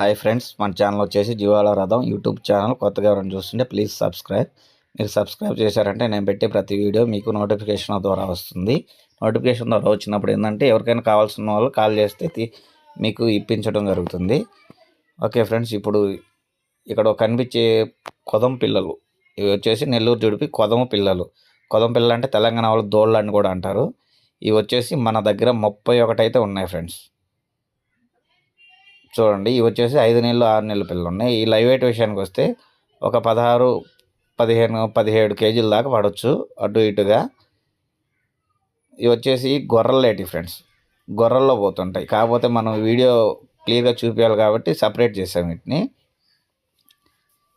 Hi friends మన channel వచ్చేసి జీవాల రథం యూట్యూబ్ ఛానల్. కొత్తగా ఎవరైనా చూస్తుంటే ప్లీజ్ సబ్స్క్రైబ్. మీరు సబ్స్క్రైబ్ చేశారంటే నేను పెట్టే ప్రతి వీడియో మీకు నోటిఫికేషన్ ద్వారా వస్తుంది. నోటిఫికేషన్ ద్వారా వచ్చినప్పుడు ఏంటంటే ఎవరికైనా కావాల్సిన వాళ్ళు కాల్ చేస్తే మీకు ఇప్పించడం జరుగుతుంది. ఓకే ఫ్రెండ్స్ ఇప్పుడు ఇక్కడ కనిపించే కొదం పిల్లలు. ఇవి వచ్చేసి నెల్లూరు జుడిపి కొదమ పిల్లలు. కొదం పిల్లలు అంటే తెలంగాణ వాళ్ళు దోళ్ళు అని కూడా అంటారు. ఇవి వచ్చేసి మన దగ్గర ముప్పై ఒకటి అయితే ఉన్నాయి ఫ్రెండ్స్. చూడండి ఇవి వచ్చేసి ఐదు నెలలు ఆరు నెలల పిల్లలు ఉన్నాయి ఈ లైవ్ వెయిట్ విషయానికి వస్తే ఒక పదహారు పదిహేను పదిహేడు కేజీల దాకా పడవచ్చు అటు ఇటుగా. ఇవి వచ్చేసి గొర్రెలేటి ఫ్రెండ్స్. గొర్రెల్లో పోతుంటాయి. కాకపోతే మనం వీడియో క్లియర్గా చూపించాలి కాబట్టి సపరేట్ చేసాం వీటిని.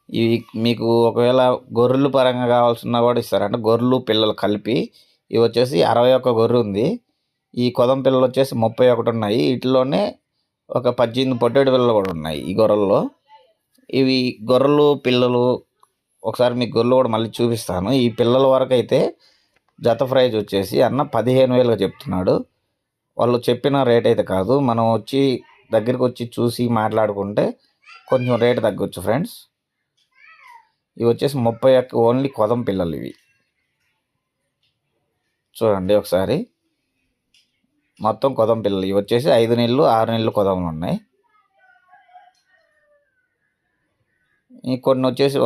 ఇవి మీకు ఒకవేళ గొర్రెలు పరంగా కావాల్సిన కూడా ఇస్తారు. అంటే గొర్రెలు పిల్లలు కలిపి ఇవి వచ్చేసి అరవై ఒక్క గొర్రె ఉంది. ఈ కొదం పిల్లలు వచ్చేసి ముప్పై ఒకటి ఉన్నాయి. వీటిలోనే ఒక పద్దెనిమిది పొట్టేడు పిల్లలు కూడా ఉన్నాయి ఈ గొర్రెల్లో. ఇవి గొర్రెలు పిల్లలు ఒకసారి మీకు గొర్రెలు కూడా మళ్ళీ చూపిస్తాను. ఈ పిల్లల వరకు అయితే జత ప్రైజ్ వచ్చేసి అన్న పదిహేను వేలుగా చెప్తున్నాడు. వాళ్ళు చెప్పిన రేట్ అయితే కాదు. మనం వచ్చి దగ్గరికి వచ్చి చూసి మాట్లాడుకుంటే కొంచెం రేట్ తగ్గొచ్చు ఫ్రెండ్స్. ఇవి వచ్చేసి ముప్పై ఓన్లీ కొదం పిల్లలు ఇవి. చూడండి ఒకసారి. మొత్తం కొదం పిల్లలు. ఇవి వచ్చేసి ఐదు నెలలు ఆరు నెలలు కొదములు ఉన్నాయి. ఈ కొన్ని వచ్చేసి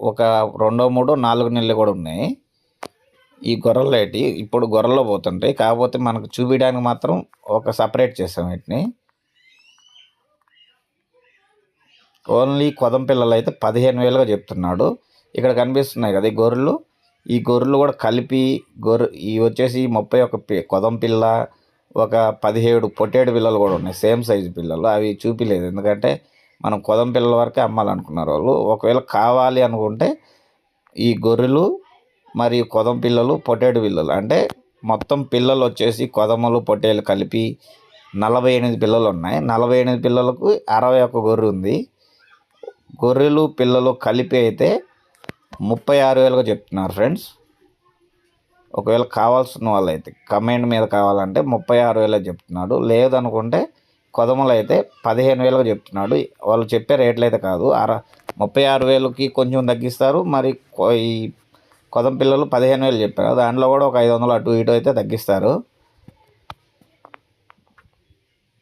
ఒక రెండో మూడో నాలుగు నెలలు కూడా ఉన్నాయి. ఈ గొర్రెలు ఏంటి? ఇప్పుడు గొర్రెల్లో పోతుంటాయి. కాకపోతే మనకు చూపించడానికి మాత్రం ఒక సపరేట్ చేస్తాం వీటిని. ఓన్లీ కొదం పిల్లలు అయితే పదిహేను వేలుగా చెప్తున్నాడు. ఇక్కడ కనిపిస్తున్నాయి కదా ఈ గొర్రెలు. ఈ గొర్రెలు కూడా కలిపి గొర్రె ఇవి వచ్చేసి ముప్పై ఒక పి- కొదం పిల్ల ఒక పదిహేడు పొట్టేడు పిల్లలు కూడా ఉన్నాయి. సేమ్ సైజు పిల్లలు. అవి చూపిలేదు. ఎందుకంటే మనం కొదం పిల్లల వరకే అమ్మాలనుకున్నారు వాళ్ళు. ఒకవేళ కావాలి అనుకుంటే ఈ గొర్రెలు మరియు కొదం పిల్లలు పొట్టేడు పిల్లలు. అంటే మొత్తం పిల్లలు వచ్చేసి కొదమలు పొట్టేలు కలిపి నలభై ఎనిమిది పిల్లలు ఉన్నాయి. నలభై ఎనిమిది పిల్లలకు అరవై ఒక్క గొర్రె ఉంది. గొర్రెలు పిల్లలు కలిపి అయితే ముప్పై ఆరు వేలుగా చెప్తున్నారు ఫ్రెండ్స్. ఒకవేళ కావాల్సిన వాళ్ళైతే కమాండ్ మీద కావాలంటే ముప్పై ఆరు వేలు చెప్తున్నాడు. లేదనుకుంటే కొదమలు అయితే పదిహేను వేలుగా చెప్తున్నాడు. వాళ్ళు చెప్పే రేట్లు అయితే కాదు. అర ముప్పై ఆరు వేలకి కొంచెం తగ్గిస్తారు. మరి ఈ కొదం పిల్లలు పదిహేను వేలు చెప్పారు. దాంట్లో కూడా ఒక ఐదు వందలు అటు ఇటు అయితే తగ్గిస్తారు.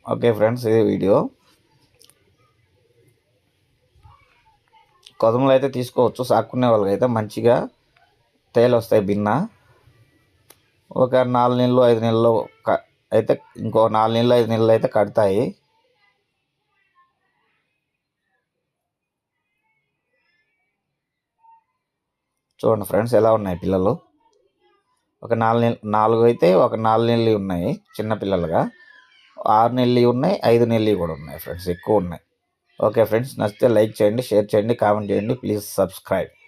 ఓకే ఫ్రెండ్స్ ఇది వీడియో. కొదములు అయితే తీసుకోవచ్చు. సాక్కునే వాళ్ళకైతే మంచిగా తేలు వస్తాయి భిన్న ఒక నాలుగు నెలలు ఐదు నెలలు క- అయితే ఇంకో నాలుగు నెలలు ఐదు నెలలు అయితే కడతాయి. చూడండి ఫ్రెండ్స్ ఎలా ఉన్నాయి పిల్లలు. ఒక నాలుగు నెలలు నాలుగు అయితే ఒక నాలుగు నెలలు ఉన్నాయి చిన్న పిల్లలుగా. ఆరు నెలలు ఉన్నాయి ఐదు నెలలు కూడా ఉన్నాయి ఫ్రెండ్స్ ఎక్కువ ఉన్నాయి. ఓకే ఫ్రెండ్స్ నచ్చితే లైక్ చేయండి షేర్ చేయండి కామెంట్ చేయండి ప్లీజ్ సబ్స్క్రైబ్.